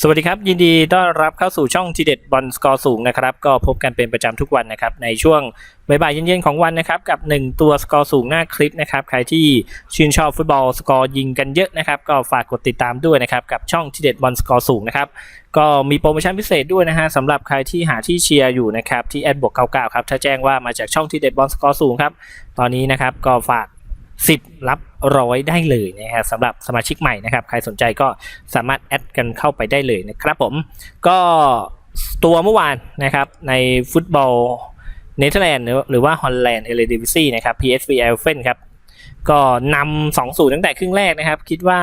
สวัสดีครับ ยินดีต้อนรับเข้าสู่ช่องทีเด็ดบอลสกอร์สูงนะครับก็พบกันเป็นประจำทุกวันนะครับในช่วงบ่ายๆเย็นๆของวันนะครับกับ 1 ตัวสกอร์สูงหน้าคลิปนะครับใครที่ชื่นชอบฟุตบอลสกอร์ยิงกันเยอะนะครับก็ฝากกดติดตามด้วยนะครับกับช่องทีเด็ดบอลสกอร์สูงนะครับก็มีโปรโมชั่นพิเศษด้วยนะฮะสำหรับใครที่หาที่เชียร์อยู่นะครับที่แอดบวก99ครับถ้าแจ้งว่ามาจากช่องทีเด็ดบอลสกอร์สูงครับตอนนี้นะครับก็ฝาก 10 รับ ร้อยได้เลยนะครับสำหรับสมาชิกใหม่นะครับ ใครสนใจก็สามารถแอดกันเข้าไปได้เลยนะครับผม ก็ตัวเมื่อวานนะครับในฟุตบอลเนเธอร์แลนด์หรือว่าฮอลแลนด์เอเลดิวิซีนะครับ PSV e l f e n ครับก็นำสองศูนย์ตั้งแต่ครึ่งแรกนะครับ คิดว่า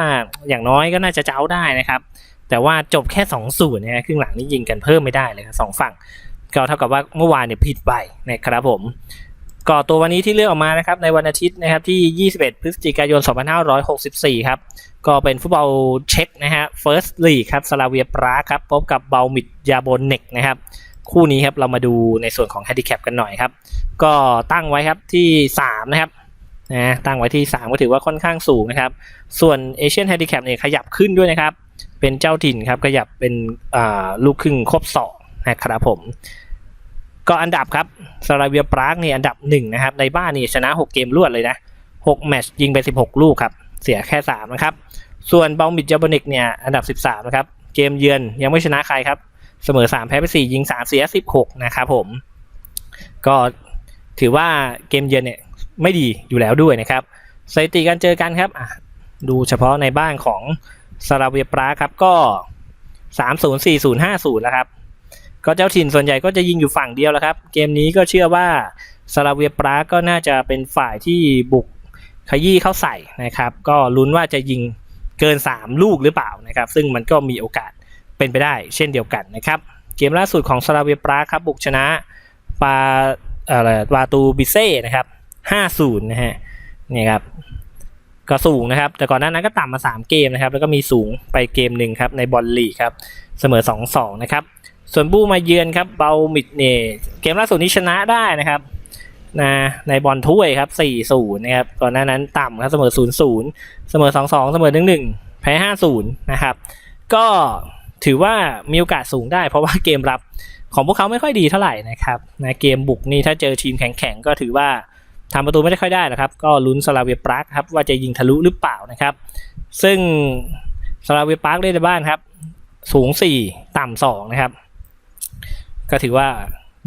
อย่างน้อยก็น่าจะเจ้าได้นะครับ แต่ว่าจบแค่2 0นะฮะครึ่งหลังนี่ยิงกันเพิ่มไม่ได้เลยครับสองฝั่ง ก็เท่ากับว่าเมื่อวานเนี่ยผิดไปนะครับผม ก็ตัววันนี้ที่เลือกออกมานะครับในวันอาทิตย์นะครับที่ 21 พฤศจิกายน 2564 ครับ ก็เป็นฟุตบอลเช็กนะฮะ First League ครับสลาเวียปรากครับพบกับเบลมิดยาโบนเนกนะครับ คู่นี้ครับเรามาดูในส่วนของ Handicap กันหน่อยครับ ก็ตั้งไว้ครับที่ 3 นะครับนะตั้งไว้ที่ 3 ก็ถือว่าค่อนข้างสูงนะครับ ส่วน Asian Handicap เนี่ยขยับขึ้นด้วยนะครับ เป็นเจ้าถิ่นครับขยับเป็นอ่าลูกครึ่งครบสองนะครับผม ก็อันดับครับสลาเวียปรากนี่อันดับหนึ่งนะครับในบ้านนี่ชนะ 6 เกมรวดเลยนะ6แมตช์ยิงไป 16 ลูกครับ เสียแค่ 3 นะครับ ส่วนเบลมิดจาบนิกเนี่ยอันดับ 13 นะครับ เกมเยือนยังไม่ชนะใครครับ เสมอ 3 แพ้ไป 4 ยิง 3 เสีย 16 นะครับผม ก็ถือว่าเกมเยือนเนี่ยไม่ดีอยู่แล้วด้วยนะครับสถิติการเจอกันครับดูเฉพาะในบ้านของสลาเวียปรากครับก็ 3-0 4-0 5-0 แล้วครับ ก็เจ้าถิ่นส่วนใหญ่ก็จะยิงอยู่ฝั่งเดียวแล้วครับ เกมนี้ก็เชื่อว่าสลาเวียปรากก็น่าจะเป็นฝ่ายที่บุกขยี้เข้าใส่นะครับ ก็ลุ้นว่าจะยิงเกิน 3 ลูกหรือเปล่านะครับ ซึ่งมันก็มีโอกาสเป็นไปได้เช่นเดียวกันนะครับ เกมล่าสุดของสลาเวียปรากครับบุกชนะปาอะไรปาตูบิเซ่นะครับ5-0นะฮะนี่ครับก็สูงนะครับ แต่ก่อนหน้านั้นก็ต่ำมา 3 เกมนะครับ แล้วก็มีสูงไปเกมหนึ่งครับในบอลลีกครับ เสมอ 2-2 นะครับ ส่วนบูมาเยือนครับเบลมิดเน่เกมล่าสุดนี้ชนะได้นะครับนะในบอลถ้วยครับ4-0นะครับก่อนหน้านั้นต่ำครับเสมอ 0-0 เสมอ 2-2 เสมอ 1-1 แพ้ 5-0 นะครับ ก็ถือว่ามีโอกาสสูงได้เพราะว่าเกมรับของพวกเขาไม่ค่อยดีเท่าไหร่นะครับนะเกมบุกนี่ถ้าเจอทีมแข็งๆ ก็ถือว่าทำประตูไม่ได้ค่อยได้นะครับ ก็ลุ้นสลาเวียปรากครับว่าจะยิงทะลุหรือเปล่านะครับ ซึ่งสลาเวียปรากเล่นในบ้านครับ สูง 4 ต่ำ2นะครับ ก็ถือว่า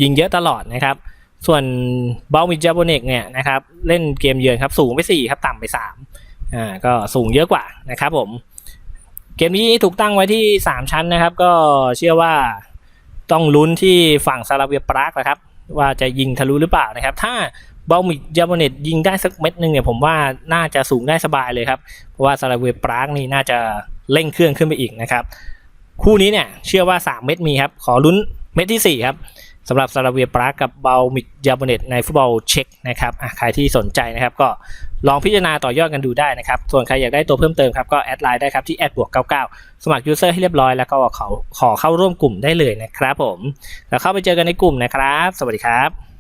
ยิงเยอะตลอดนะครับ ส่วนเบลมิจาโบเนกเนี่ยนะครับเล่นเกมเยือนครับสูงไป 4 ครับต่ำไป3อ่าก็สูงเยอะกว่านะครับผม เกมนี้ถูกตั้งไว้ที่ 3 ชั้นนะครับ ก็เชื่อว่าต้องลุ้นที่ฝั่งซาลาเวียปรากนะครับ ว่าจะยิงทะลุหรือเปล่านะครับ ถ้าเบลมิจาโบเนตยิงได้สักเม็ดหนึ่งเนี่ยผมว่าน่าจะสูงได้สบายเลยครับ เพราะว่าซาลาเวียปรากนี่น่าจะเร่งเครื่องขึ้นไปอีกนะครับ คู่นี้เนี่ยเชื่อว่า 3 เม็ดมีครับ ขอลุ้น เม็ดที่ 4 ครับสำหรับซาลาเวียปรากกับเบลมิดยาโบเนตในฟุตบอลเช็กนะครับอะใครที่สนใจนะครับก็ลองพิจารณาต่อยอดกันดูได้นะครับ ส่วนใครอยากได้ตัวเพิ่มเติมครับก็แอดไลน์ได้ครับที่แอดบวก99 สมัครยูเซอร์ให้เรียบร้อยแล้วก็ขอขอเข้าร่วมกลุ่มได้เลยนะครับผม แล้วเข้าไปเจอกันในกลุ่มนะครับ สวัสดีครับ